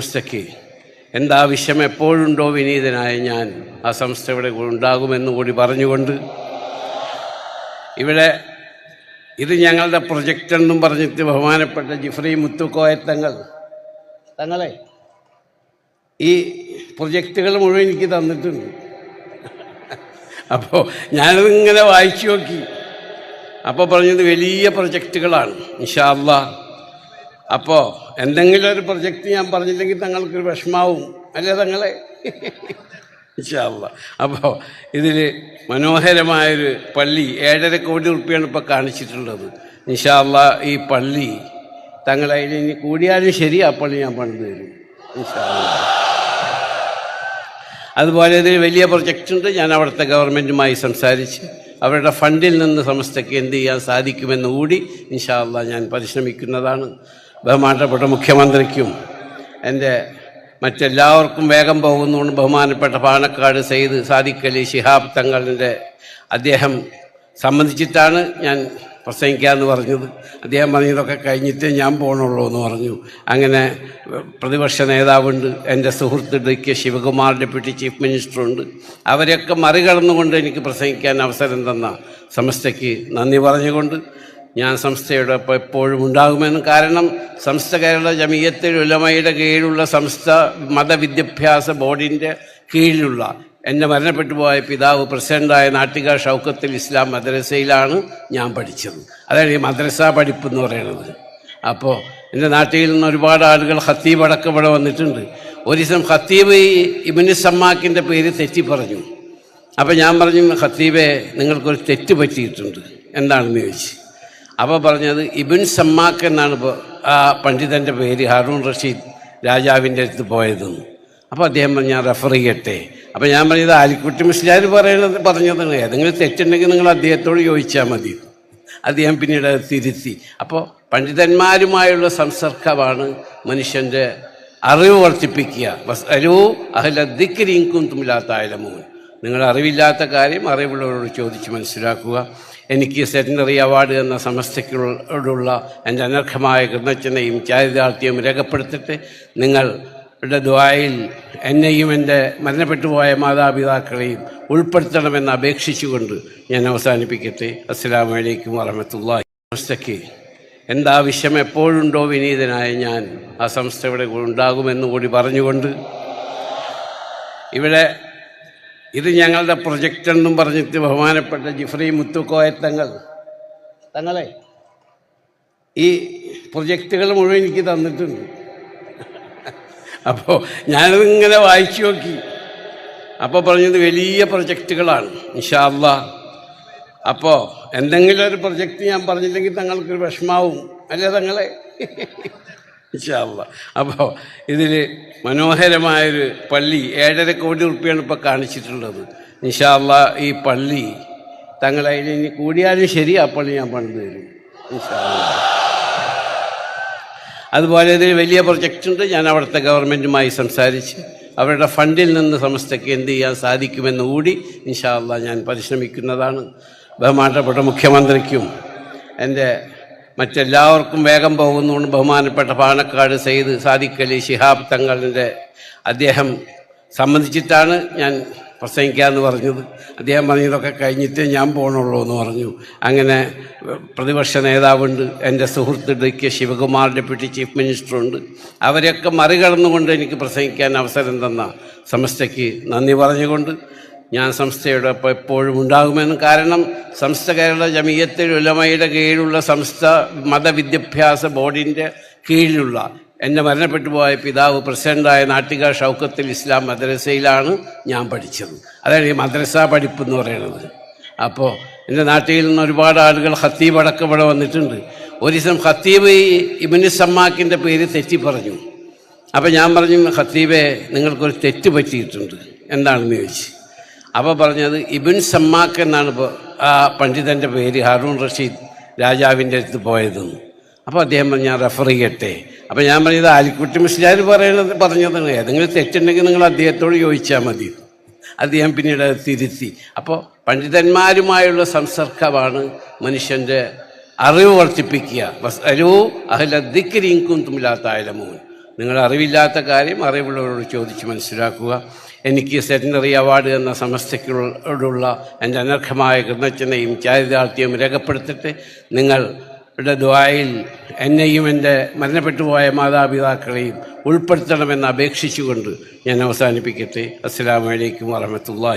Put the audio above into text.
സംസ്ഥയ്ക്ക് എന്താവശ്യം എപ്പോഴുണ്ടോ വിനീതനായ ഞാൻ ആ സംസ്ഥ ഇവിടെ ഉണ്ടാകുമെന്ന് കൂടി പറഞ്ഞുകൊണ്ട് ഇവിടെ ഇത് ഞങ്ങളുടെ പ്രൊജക്റ്റ് എന്നും പറഞ്ഞിട്ട് ബഹുമാനപ്പെട്ട ജിഫ്രി മുത്തുക്കോയ തങ്ങൾ തങ്ങളെ ഈ പ്രൊജക്റ്റുകൾ മുഴുവൻ എനിക്ക് തന്നിട്ടുണ്ട്. അപ്പോൾ ഞാനതിങ്ങനെ വായിച്ചു നോക്കി. അപ്പോൾ പറഞ്ഞത് വലിയ പ്രൊജക്റ്റുകളാണ്. ഇൻഷാല്ല അപ്പോൾ എന്തെങ്കിലും ഒരു പ്രൊജക്റ്റ് ഞാൻ പറഞ്ഞില്ലെങ്കിൽ തങ്ങൾക്കൊരു വിഷമാവും. അല്ലേ തങ്ങളെ? ഇൻഷാല്ല അപ്പോൾ ഇതിൽ മനോഹരമായൊരു പള്ളി ഏഴര കോടി റുപ്യാണ് ഇപ്പോൾ കാണിച്ചിട്ടുള്ളത്. ഇൻഷാല്ല ഈ പള്ളി തങ്ങളെ ഇനി കൂടിയാലും ശരി ആ പള്ളി ഞാൻ പണിത് തരും. അതുപോലെ ഇതിൽ വലിയ പ്രൊജക്റ്റ് ഉണ്ട്. ഞാൻ അവിടുത്തെ ഗവൺമെന്റുമായി സംസാരിച്ച് അവരുടെ ഫണ്ടിൽ നിന്ന് സമസ്തയ്ക്ക് എന്ത് ചെയ്യാൻ സാധിക്കുമെന്ന് കൂടി ഇൻഷാല്ല ഞാൻ പരിശ്രമിക്കുന്നതാണ്. ബഹുമാനപ്പെട്ട മുഖ്യമന്ത്രിക്കും എന്റെ മറ്റെല്ലാവർക്കും വേഗം പോകുന്നുകൊണ്ട് ബഹുമാനപ്പെട്ട പാണക്കാട് സെയ്ദ് സാദിഖലി ശിഹാബ് തങ്ങളുടെ അദ്ദേഹം സംബന്ധിച്ചിട്ടാണ് ഞാൻ പ്രസംഗിക്കാമെന്ന് പറഞ്ഞത്. അദ്ദേഹം പറഞ്ഞതൊക്കെ കഴിഞ്ഞിട്ടേ ഞാൻ പോകണുള്ളൂ എന്ന് പറഞ്ഞു. അങ്ങനെ പ്രതിപക്ഷ നേതാവുണ്ട് എന്റെ സുഹൃത്ത് D K Shivakumar deputy chief മിനിസ്റ്ററുണ്ട്. അവരെയൊക്കെ മറികടന്നുകൊണ്ട് എനിക്ക് പ്രസംഗിക്കാൻ അവസരം തന്ന സമസ്തയ്ക്ക് നന്ദി പറഞ്ഞുകൊണ്ട് ഞാൻ സംസ്ഥയുടെ ഒപ്പം എപ്പോഴും ഉണ്ടാകുമെന്ന് കാരണം സംസ്ഥ കേരള ജമീയത്തിൽ ഉലമയുടെ കീഴിലുള്ള സംസ്ഥ മതവിദ്യാഭ്യാസ ബോർഡിന്റെ കീഴിലുള്ള എന്റെ മരണപ്പെട്ടു പോയ പിതാവ് പ്രസിഡന്റായ നാട്ടിക ഷൗക്കത്തിൽ ഇസ്ലാം മദ്രസയിലാണ് ഞാൻ പഠിച്ചത്. അതാണ് ഈ മദ്രസ പഠിപ്പ് എന്ന് പറയുന്നത്. അപ്പോൾ എന്റെ നാട്ടിൽ നിന്ന് ഒരുപാട് ആളുകൾ ഖത്തീബ് അടക്കം ഇവിടെ വന്നിട്ടുണ്ട്. ഒരു ദിവസം ഖത്തീബ് ഈ ഇബിന് സമ്മാക്കിന്റെ പേര് തെറ്റി പറഞ്ഞു. അപ്പോൾ ഞാൻ പറഞ്ഞു ഖത്തീബെ നിങ്ങൾക്കൊരു തെറ്റ് പറ്റിയിട്ടുണ്ട്. എന്താണെന്ന് ചോദിച്ചു? അപ്പോൾ പറഞ്ഞത് ഇബിൻ സമ്മാക്ക് എന്നാണ് ആ പണ്ഡിതന്റെ പേര് ഹാറൂൺ റഷീദ് രാജാവിന്റെ അടുത്ത് പോയതെന്ന് അപ്പോൾ അദ്ദേഹം പറഞ്ഞു ഞാൻ റെഫർ ചെയ്യട്ടെ. അപ്പോൾ ഞാൻ പറഞ്ഞത് ആലിക്കുട്ടി മിസ്ലാർ പറയുന്നത് പറഞ്ഞതാണ് ഏതെങ്കിലും തെറ്റുണ്ടെങ്കിൽ നിങ്ങൾ അദ്ദേഹത്തോട് ചോദിച്ചാൽ മതി. അദ്ദേഹം പിന്നീട് അത് തിരുത്തി. അപ്പോൾ പണ്ഡിതന്മാരുമായുള്ള സംസർഗമാണ് മനുഷ്യന്റെ അറിവ് വർദ്ധിപ്പിക്കുക. അറിവ് അഹല ദിക്കരിങ്കും തുമില്ലാത്തായാലമോ നിങ്ങൾ അറിവില്ലാത്ത കാര്യം അറിവുള്ളവരോട് ചോദിച്ച് മനസ്സിലാക്കുക. എനിക്ക് സെറ്റനറി അവാർഡ് എന്ന സമസ്തയ്ക്കുള്ള എന്റെ അനർഹമായ കൃതജ്ഞതയും ചാരിതാർത്ഥ്യവും രേഖപ്പെടുത്തിട്ട് നിങ്ങളുടെ ദ്വായിൽ എന്നെയും എന്റെ മരണപ്പെട്ടുപോയ മാതാപിതാക്കളെയും ഉൾപ്പെടുത്തണമെന്ന് അപേക്ഷിച്ചുകൊണ്ട് ഞാൻ അവസാനിപ്പിക്കട്ടെ. അസ്സാം വലൈക്കും സംസ്ഥയ്ക്ക് എന്താവശ്യം എപ്പോഴുണ്ടോ വിനീതനായ ഞാൻ ആ സംസ്ഥ ഇവിടെ ഉണ്ടാകുമെന്ന് കൂടി പറഞ്ഞുകൊണ്ട് ഇവിടെ ഇത് ഞങ്ങളുടെ പ്രൊജക്റ്റ് എന്നും പറഞ്ഞിട്ട് ബഹുമാനപ്പെട്ട ജിഫ്രി മുത്തുക്കോയ തങ്ങൾ തങ്ങളെ ഈ പ്രൊജക്റ്റുകൾ മുഴുവൻ എനിക്ക് തന്നിട്ടുണ്ട്. അപ്പോൾ ഞാനതിങ്ങനെ വായിച്ചു നോക്കി. അപ്പോൾ പറഞ്ഞത് വലിയ പ്രൊജക്റ്റുകളാണ് ഇൻഷാല്ല അപ്പോൾ എന്തെങ്കിലും ഒരു പ്രൊജക്റ്റ് ഞാൻ പറഞ്ഞില്ലെങ്കിൽ തങ്ങൾക്കൊരു വിഷമാവും. അല്ലേ തങ്ങളെ? ഇൻഷാല്ല അപ്പോൾ ഇതിൽ മനോഹരമായൊരു പള്ളി ഏഴര കോടി റുപ്യാണ് ഇപ്പോൾ കാണിച്ചിട്ടുള്ളത്. ഇൻഷാല്ല ഈ പള്ളി തങ്ങളെ ഇനി കൂടിയാലും ശരി ആ പള്ളി ഞാൻ പണിത് തരും. അതുപോലെ ഇതിൽ വലിയ പ്രൊജക്റ്റ് ഉണ്ട്. ഞാൻ അവിടുത്തെ ഗവൺമെന്റുമായി സംസാരിച്ച് അവരുടെ ഫണ്ടിൽ നിന്ന് സമസ്തയ്ക്ക് എന്ത് ചെയ്യാൻ സാധിക്കുമെന്ന് കൂടി ഇൻഷാല്ല ഞാൻ പരിശ്രമിക്കുന്നതാണ്. ബഹുമാനപ്പെട്ട മുഖ്യമന്ത്രിക്കും എന്റെ മറ്റെല്ലാവർക്കും വേഗം പോകുന്നുകൊണ്ട് ബഹുമാനപ്പെട്ട പാണക്കാട് സെയ്ദ് സാദിഖലി ശിഹാബ് തങ്ങളുടെ അദ്ദേഹം സംബന്ധിച്ചിട്ടാണ് ഞാൻ പ്രസംഗിക്കാമെന്ന് പറഞ്ഞത്. അദ്ദേഹം പറഞ്ഞതൊക്കെ കഴിഞ്ഞിട്ട് ഞാൻ പോകണുള്ളൂ എന്ന് പറഞ്ഞു. അങ്ങനെ പ്രതിപക്ഷ നേതാവുണ്ട് എന്റെ സുഹൃത്ത് D K Shivakumar deputy chief മിനിസ്റ്ററുണ്ട്. അവരെയൊക്കെ മറികടന്നുകൊണ്ട് എനിക്ക് പ്രസംഗിക്കാൻ അവസരം തന്ന സമസ്തയ്ക്ക് നന്ദി പറഞ്ഞുകൊണ്ട് ഞാൻ സംസ്ഥയുടെ ഒപ്പം എപ്പോഴും ഉണ്ടാകുമെന്ന് കാരണം സംസ്ഥ കേരള ജമീയത്തിൽ ഉലമയുടെ കീഴിലുള്ള സംസ്ഥ മതവിദ്യാഭ്യാസ ബോർഡിന്റെ കീഴിലുള്ള എന്റെ മരണപ്പെട്ടു പോയ പിതാവ് പ്രസിഡന്റായ നാട്ടിക ഷൗക്കത്തിൽ ഇസ്ലാം മദ്രസയിലാണ് ഞാൻ പഠിച്ചത്. അതാണ് ഈ മദ്രസ പഠിപ്പ് എന്ന് പറയുന്നത്. അപ്പോൾ എന്റെ നാട്ടിൽ നിന്ന് ഒരുപാട് ആളുകൾ ഹത്തീബ് അടക്കം ഇവിടെ വന്നിട്ടുണ്ട്. ഒരു ദിവസം ഹത്തീബ് ഇബിന് സമ്മാക്കിന്റെ പേര് തെറ്റി പറഞ്ഞു. അപ്പോൾ ഞാൻ പറഞ്ഞു ഹത്തീബെ നിങ്ങൾക്കൊരു തെറ്റ് പറ്റിയിട്ടുണ്ട്. എന്താണെന്ന് ചോദിച്ചു? അപ്പോൾ പറഞ്ഞത് ഇബിൻ സമ്മാക്ക് എന്നാണ് ആ പണ്ഡിതന്റെ പേര് ഹാറൂൺ റഷീദ് രാജാവിന്റെ അടുത്ത് പോയതെന്ന്. അപ്പോൾ അദ്ദേഹം ഞാൻ റെഫർ ചെയ്യട്ടെ. അപ്പോൾ ഞാൻ പറഞ്ഞത് ആലിക്കുട്ടി മിസ്ലാർ പറയുന്നത് പറഞ്ഞതാണ്. ഏതെങ്കിലും തെറ്റുണ്ടെങ്കിൽ നിങ്ങൾ അദ്ദേഹത്തോട് ചോദിച്ചാൽ മതി. അദ്ദേഹം പിന്നീട് തിരുത്തി. അപ്പോൾ പണ്ഡിതന്മാരുമായുള്ള സംസർഗമാണ് മനുഷ്യന്റെ അറിവ് വർദ്ധിപ്പിക്കുക. ബസ് അറിവ് അഹല ആയാലും തുമില്ലാത്തായാലമോ നിങ്ങൾ അറിവില്ലാത്ത കാര്യം അറിവുള്ളവരോട് ചോദിച്ച് മനസ്സിലാക്കുക. എനിക്ക് സെറ്റിനറി അവാർഡ് എന്ന സമസ്തയ്ക്കോടുള്ള എന്റെ അനർഹമായ കൃതജ്ഞതയും ചാരിതാർത്ഥ്യവും രേഖപ്പെടുത്തിട്ട് നിങ്ങളുടെ ദ്വായിൽ എന്നെയും എന്റെ മരണപ്പെട്ടുപോയ മാതാപിതാക്കളെയും ഉൾപ്പെടുത്തണമെന്ന് അപേക്ഷിച്ചുകൊണ്ട് ഞാൻ അവസാനിപ്പിക്കട്ടെ. അസ്സാം വലൈക്കും വാഹമത്തല്ലാ